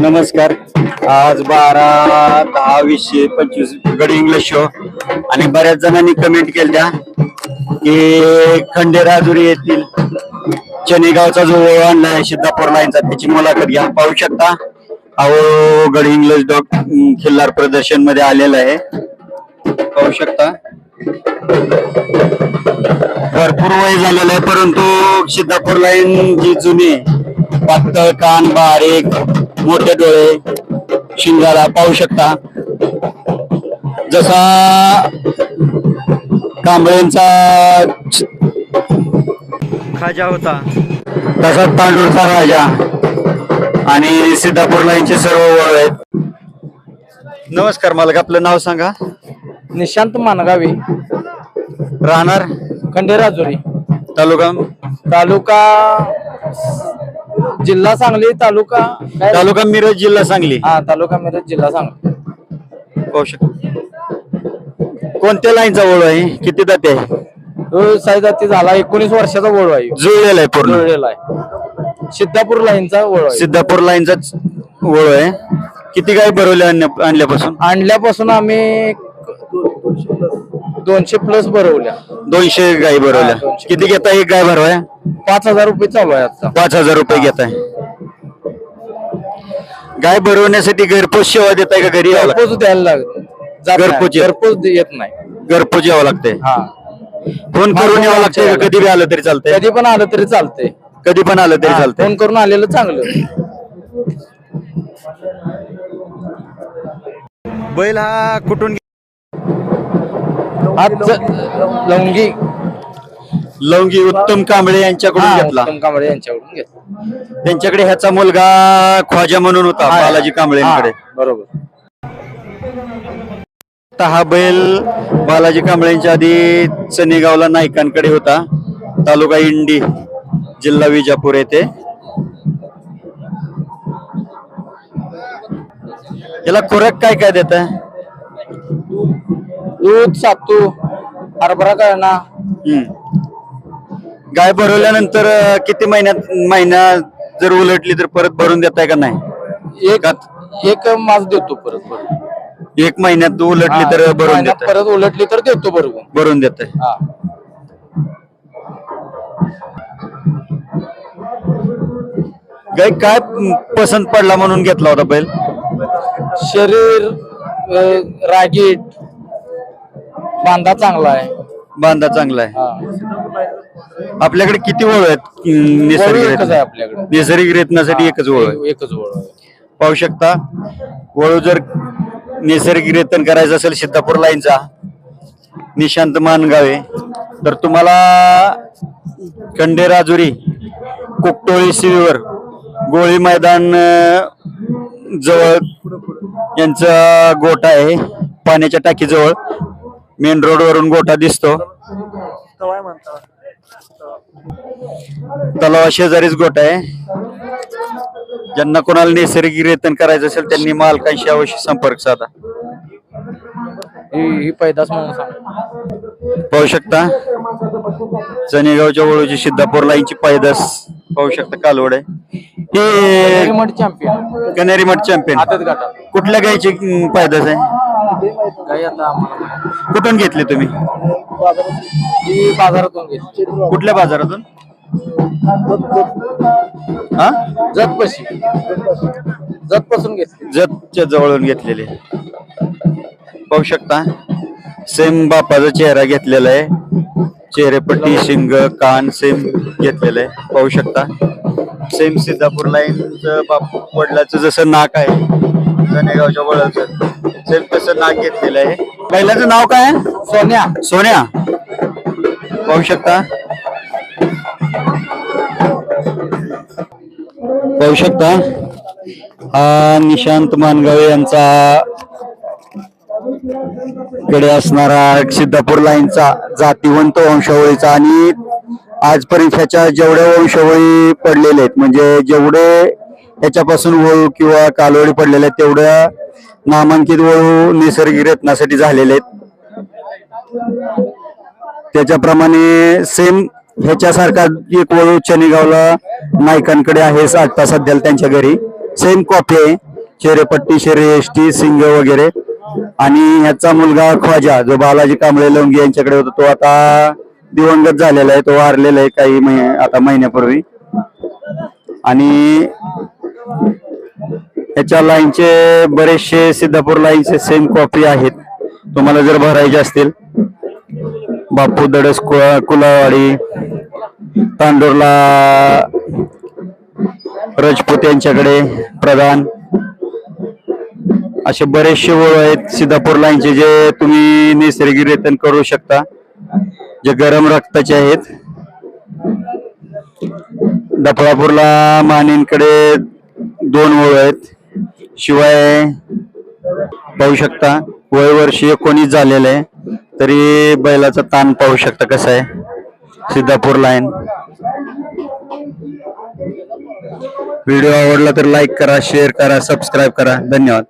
नमस्कार. आज बारा दहा वीसशे पंचवीस गड इंग्लिश शो आणि बऱ्याच जणांनी कमेंट केल्या की खंडेराजुरी येथील चनेगावचा जो आणला आहे सिद्धापूर लाईनचा त्याची मुलाखत घ्या. पाहू शकता. अहो गड इंग्लिश डॉग खिल्लार प्रदर्शनमध्ये आलेला आहे. पाहू शकता. भरपूर वय झालेलं आहे परंतु सिद्धापूर लाईन जी जुनी आहे, पातळ कान बारीक मोठे डोळे शिंगाला पाहू शकता. जसा कांबळेंचा खाजा होता. तसा तांडूरचा राजा आणि सिद्धापूर लाईनचे सर्व ओळ आहेत. नमस्कार मालक आपलं नाव सांगा. निशांत मानगावे. राहणार? खंडेराजुरी. तालुका? तालुका जिल्हा सांगली तालुका काय? तालुका मिरज जिल्हा सांगली. हा तालुका मिरज जिल्हा सांगली. पाहू शकता. कोणत्या लाईनचा ओळ आहे? किती दाते आहे? तो साईजाती झाला एकोणीस वर्षाचा ओळ आहे. जुळलेला आहे पूर्ण. जुळलेला आहे. सिद्धापूर लाईनचा ओळ आहे. सिद्धापूर लाईनचाच ओळ आहे. किती गाय भरवल्या आणण्या- आणल्यापासून? आणल्यापासून आम्ही दोनशे प्लस भरवल्या. दोनशे गाय भरवल्या. दोनशे. किती घेता एक गाय भरवाय? पाच हजार रुपये चालू आहे आता पाच हजार रुपये घेताय. गाय भरवण्यासाठी घरपोच सेवा देताय का घरी यावं लागतं? घरपोच द्यायला लागत. घरपोच. घरपोच येत नाही. घरपोच यावं लागतंय हा. फोन करून यावं लागतंय का? कधी बी आलं तरी चालतंय. कधी पण आलं तरी चालतंय. कधी पण आलं तरी हा, चालतंय. फोन करून आलेलं चांगलं. बैल हा कुठून आज लवंगी. लवंगी उत्तम कांबळे यांच्याकडून घेतला. उत्तम कांबळे यांच्याकडून घेतला. त्यांच्याकडे ह्याचा मुलगा ख्वाजा म्हणून होता हा, बालाजी कांबळेंकडे हा, बरोबर. आता हा बैल बालाजी कांबळेंच्या आधी चनेगावला नायकांकडे होता. तालुका इंडी जिल्हा विजापूर येथे. याला खुराक काय काय देत दूध सातू हरभरा कळणा गाय भरवल्यानंतर अं, किती महिन्यात महिना जर उलटली तर परत भरून देताय का नाही? एक एक मास देतो परत एक महिन्यात उलटली तर भरून देताय. परत उलटली तर देतो बरोबर भरून देताय. हा. गाय काय पसंत पडला म्हणून घेतला होता बैल? शरीर अ, रागीट बांधा चांगला आहे. बांधा चांगला आहे. हा. आपल्याकडे किती ओळ आहेत? अं, वळू नैसर्गिक एकच आहे रेत- आपल्याकडे. नैसर्गिक रेतनासाठी एकच ओळ आहे. एकच वळ आहे. पाहू शकता. वळू जर नैसर्गिक रेतन करायचं असेल सिद्धापूर लाईनचा निशांत मानगावे तर तुम्हाला खंडेराजुरी कुकटोळी शिवीवर गोळी मैदान अं, जवळ यांचा गोठा आहे पाण्याच्या टाकीजवळ. मेन रोड वरून गोठा दिसतो. तलावा शेजारीच गोठा आहे. ज्यांना कोणाला नैसर्गिक रेतन करायचं असेल त्यांनी मालकांशी अवश्य संपर्क साधा. ही पैदास म्हणून सांग. पाहू शकता. चनेगावच्या वळूची सिद्धापूर लाईनची पायदास पाहू शकता कालवड आहे. हे मठ चॅम्पियन कनेरी मठ चॅम्पियन आदत गाठा. कुठल्या गायची पायदास आहे? काही आता आम्हाला कुठून घेतली तुम्ही? बाजारातून. घेतली. कुठल्या बाजारातून? हा जत पशी जत पासून घेतली. जतच्या जवळून घेतलेले. पाहू शकता. सेम बापाचा चेहरा घेतलेला आहे. चेहरेपट्टी शिंग कान सेम घेतलेलं आहे. पाहू शकता. सेम सिद्धापूर लाईनचं बाप वडिलाचं जसं नाक आहे. जनेगावच्या वडिलाचं सेम तसं नाक घेतलेलं आहे? बैलाचं नाव काय? आहे? सोन्या. सोन्या. पाहू शकता? पाहू शकता? हा निशांत मानगावे यांचा कडे असणारा सिद्धापूर लाईनचा जातीवंत वंशावळीचा आणि आजपर्यंत ह्याच्या जेवढ्या वंशावळी पडलेले आहेत म्हणजे जेवढे याच्यापासून वळू किंवा कालवडी पडलेल्या आहेत तेवढ्या नामांकित वळू नैसर्गिक रत्नासाठी झालेले आहेत. त्याच्याप्रमाणे सेम ह्याच्यासारखा एक वळू चनेगावला नायकांकडे आहे आता सध्याला त्यांच्या घरी. सेम कॉपी आहे. शेरेपट्टी शेरे एसटी सिंग वगैरे. आणि ह्याचा मुलगा ख्वाजा जो बालाजी कांबळे लोंगी यांच्याकडे होता तो आता दिवंगत झालेला आहे तो वारलेला आहे काही महि आता महिन्यापूर्वी. आणि याच्या लाईनचे बरेचसे सिद्धापूर लाईनचे सेम कॉपी आहेत. तुम्हाला जर भरायचे असतील बापू दडस कुलावाडी तांडूरला राजपूत यांच्याकडे प्रधान असे बरेचसे ओळ आहेत सिद्धापूर लाईनचे जे तुम्ही नैसर्गिक रेतन करू शकता जे गरम रक्ताचे आहेत. दफळापूरला मानेंकडे दोन ओळ आहेत. शिवाय पाहू शकता वय वर्ष एकोणीस झालेलं आहे. तरी बैलाचा ताण पाहू शकता कसा आहे. सिद्धापूर लाईन व्हिडिओ आवडला तर लाईक करा शेअर करा सबस्क्राईब करा. धन्यवाद.